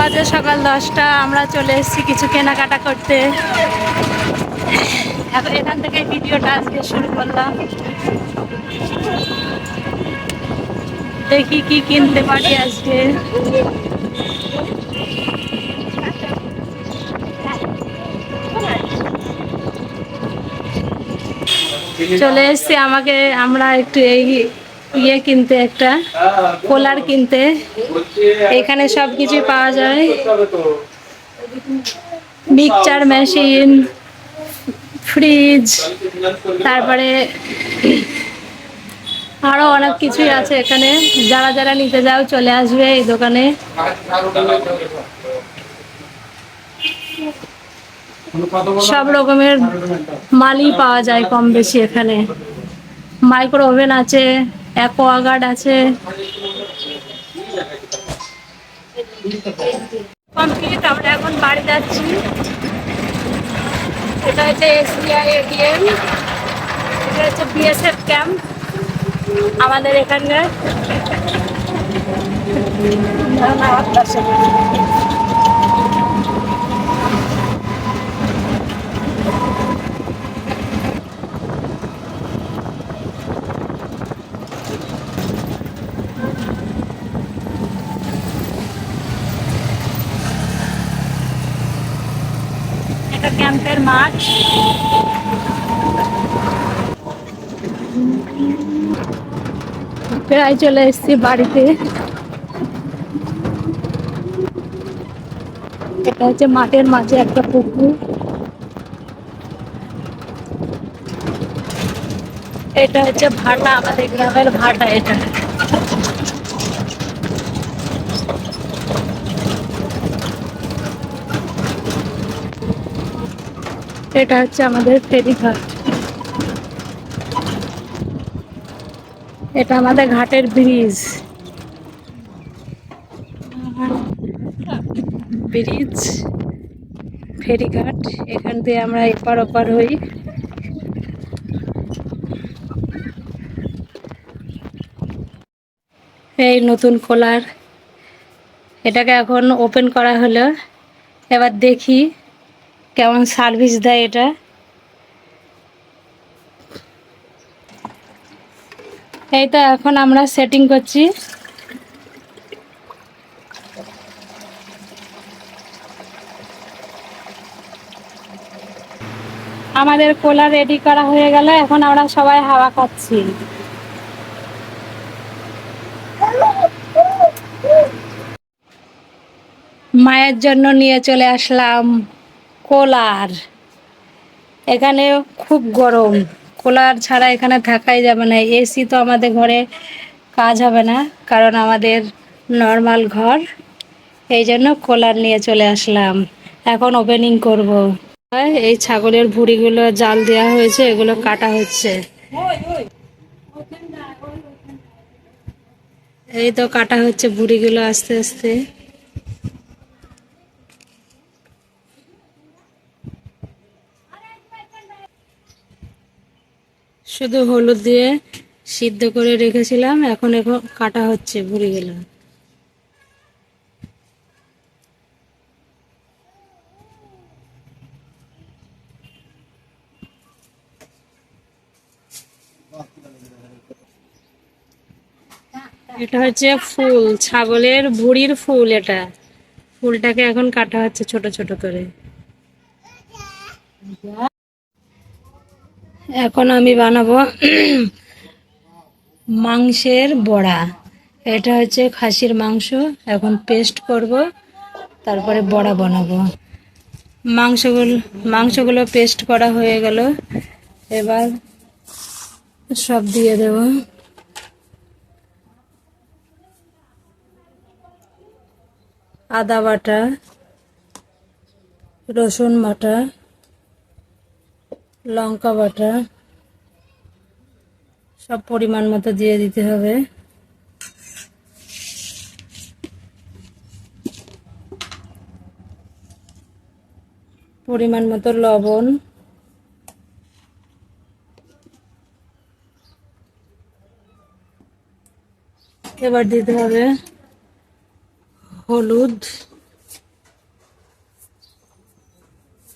বাজে সকাল দশটা, আমরা চলে এসেছি কিছু কেনাকাটা করতে। এখন এখান থেকে ভিডিওটা আজকে শুরু করলাম। দেখি কি কিনতে পারি আজকে। চলে এসেছি আমাকে, আমরা একটু এই ইয়ে কিনতে একটা, কোলার কিনতে। এখানে সব কিছুই পাওয়া যায়। মিক্সচার মেশিন, ফ্রিজ, তারপরে আরও অনেক কিছুই আছে এখানে। যারা যারা নিতে যাও চলে আসবে এই দোকানে। সব রকমের মালই পাওয়া যায় কম বেশি এখানে। মাইক্রো ওভেন আছে। অ্যাকোয়াগার্ড আছে। কমপ্লিট আমরা এখন বাড়ি যাচ্ছি। এটা হচ্ছে এসবিআই এটিএম এটা হচ্ছে বিএসএফ ক্যাম্প আমাদের এখানকার। এটা ক্যাম্পের মাঠ প্রায় চলে এসেছি বাড়িতে। এটা হচ্ছে মাঠের মাঝে একটা পুকুর। এটা হচ্ছে ভাটা, আমাদের গ্রামের ভাটা এটা। এটা হচ্ছে আমাদের ফেরিঘাট এটা আমাদের ঘাটের ব্রিজ। ব্রিজ ফেরিঘাট এখান দিয়ে আমরা এপার ওপার হই। এই নতুন কোলার। এটাকে এখন ওপেন করা হলো। এবার দেখি কেমন সার্ভিস দেয় এটা? এই তো এখন আমরা সেটিং করছি। আমাদের কোলা রেডি করা হয়ে গেল, এখন আমরা সবাই হাওয়া খাচ্ছি। মায়ের জন্য নিয়ে চলে আসলাম। কোলার। এখানে খুব গরম। কোলার ছাড়া এখানে থাকাই যাবে না। এসি তো আমাদের ঘরে কাজ হবে না, কারণ আমাদের নর্মাল ঘর। এই জন্য কোলার নিয়ে চলে আসলাম। এখন ওপেনিং করব। এই ছাগলের ভুড়িগুলো জাল দেওয়া হয়েছে, এগুলো কাটা হচ্ছে। এই তো কাটা হচ্ছে ভুড়িগুলো আস্তে আস্তে। শুধু হলুদ দিয়ে সিদ্ধ করে রেখেছিলাম, এখন এখন কাটা হচ্ছে ভুড়ি গেলাম এটা হচ্ছে ফুল, ছাগলের ভুড়ির ফুল এটা। ফুলটাকে এখন কাটা হচ্ছে ছোট ছোট করে। এখন আমি বানাবো মাংসের বড়া। এটা হচ্ছে খাসির মাংস। এখন পেস্ট করব, তারপরে বড়া বানাবো। মাংসগুলো মাংসগুলো পেস্ট করা হয়ে গেল। এবার সব দিয়ে দেব। আদা বাটা, রসুন বাটা। লঙ্কা বাটা, সব পরিমাণ মতো দিয়ে দিতে হবে। পরিমাণ মতো লবণ। এবার দিতে হবে হলুদ,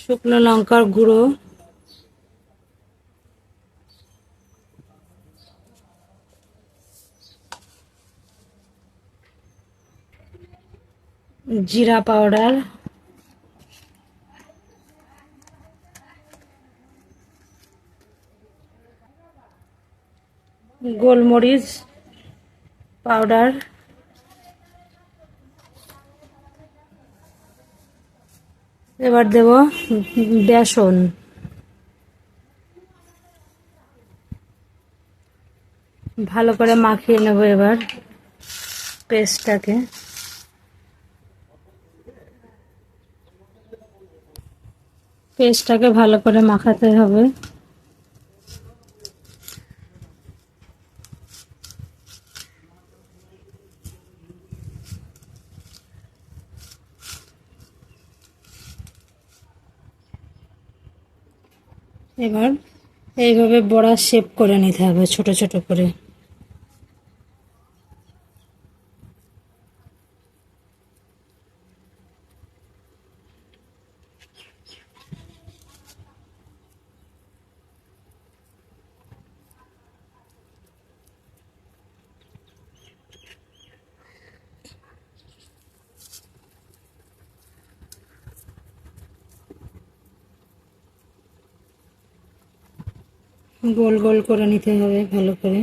শুকনো লঙ্কার গুঁড়ো। জিরা পাউডার। গোলমরিচ পাউডার। এবার দেব বেসন। ভালো করে মাখিয়ে নেব এবার পেস্টটাকে। পেস্টটাকে ভালো করে মাখাতে হবে। এবার এইভাবে বড়া শেপ করে নিতে হবে, ছোট ছোট করে। গোল গোল করে নিতে হবে ভালো করে।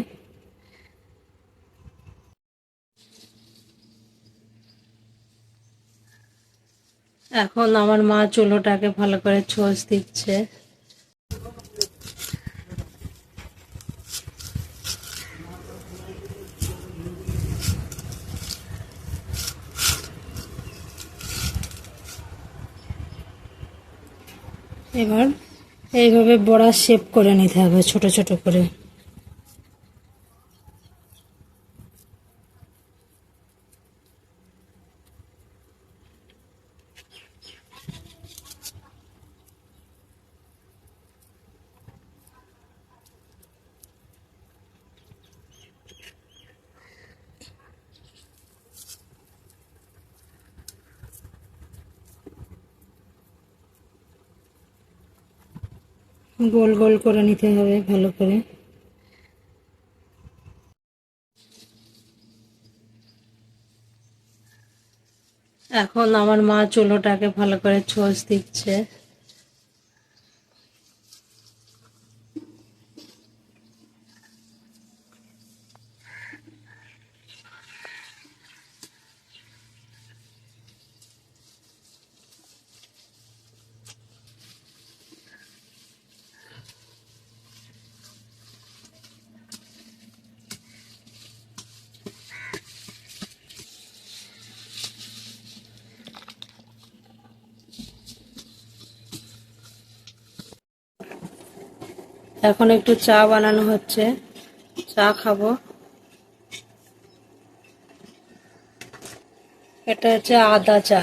এখন আমার মা চুলোটাকে ভালো করে ছোঁচ দিচ্ছে। এবার এইভাবে বড়া শেপ করে নিতে হবে ছোট ছোট করে। গোল গোল করে নিতে হবে, ভালো করে। এখন আমার মা চুলোটাকে ভালো করে ছোঁচ দিচ্ছে। এখন একটু চা বানানো হচ্ছে। চা খাব। এটা হচ্ছে আদা চা।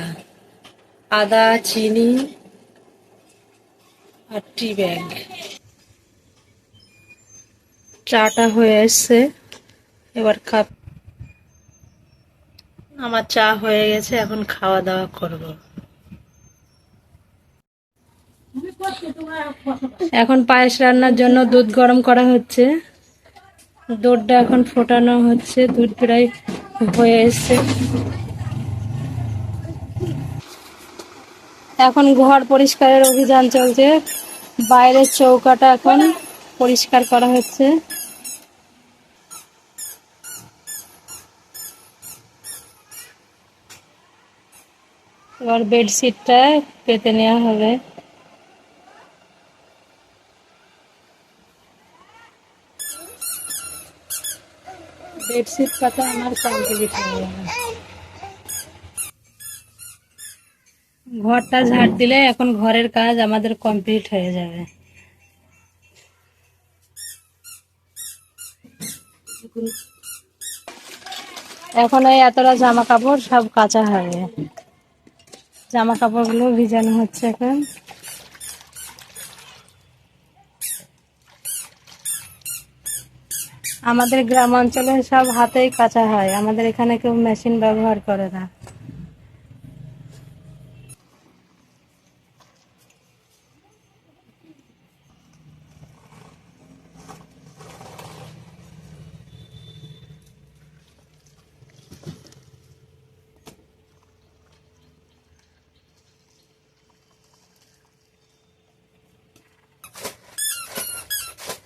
আদা, চিনি আর টি ব্যাগ। চাটা হয়ে এসছে। এবার খাপ আমার চা হয়ে গেছে, এখন খাওয়া দাওয়া করব। এখন পায়েস রান্নার জন্য দুধ গরম করা হচ্ছে। দুধটা এখন ফোটানো হচ্ছে, দুধ প্রায় হয়ে এসছে। এখন ঘর পরিষ্কারের অভিযান চলছে। বাইরের চৌকাটা এখন পরিষ্কার করা হচ্ছে। এবার বেডশিটটা পেতে নেওয়া হবে। বেডশিট পাতা আমার কমপ্লিট হয়ে ঘরটা ঝাড় দিলে এখন ঘরের কাজ আমাদের কমপ্লিট হয়ে যাবে। এখন এই এতটা জামা কাপড় সব কাঁচা হবে জামা কাপড়গুলো ভিজানো হচ্ছে এখন। আমাদের গ্রাম অঞ্চলে সব হাতেই কাঁচা হয়। আমাদের এখানে কেউ মেশিন ব্যবহার করে না।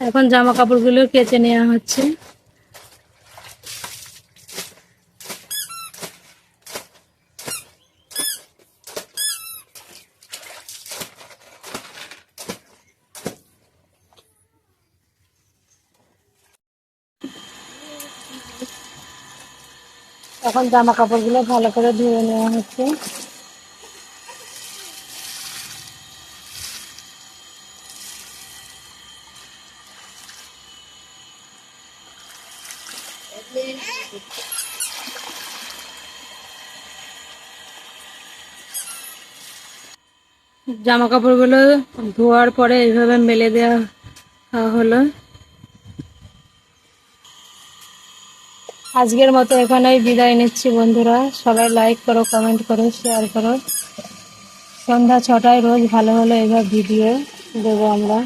এখন জামা কাপড়গুলো কেচে নেওয়া হচ্ছে। এখন জামা কাপড়গুলো ভালো করে ধুয়ে নেওয়া হচ্ছে। জামা কাপড়গুলো ধোয়ার পরে এইভাবে মেলে দেওয়া হলো। আজকের মতো এখানেই বিদায় নিচ্ছি বন্ধুরা। সবাই লাইক করো কমেন্ট করো শেয়ার করো। সন্ধ্যা ছটায় রোজ ভালো ভালো এবার ভিডিও দেবো আমরা।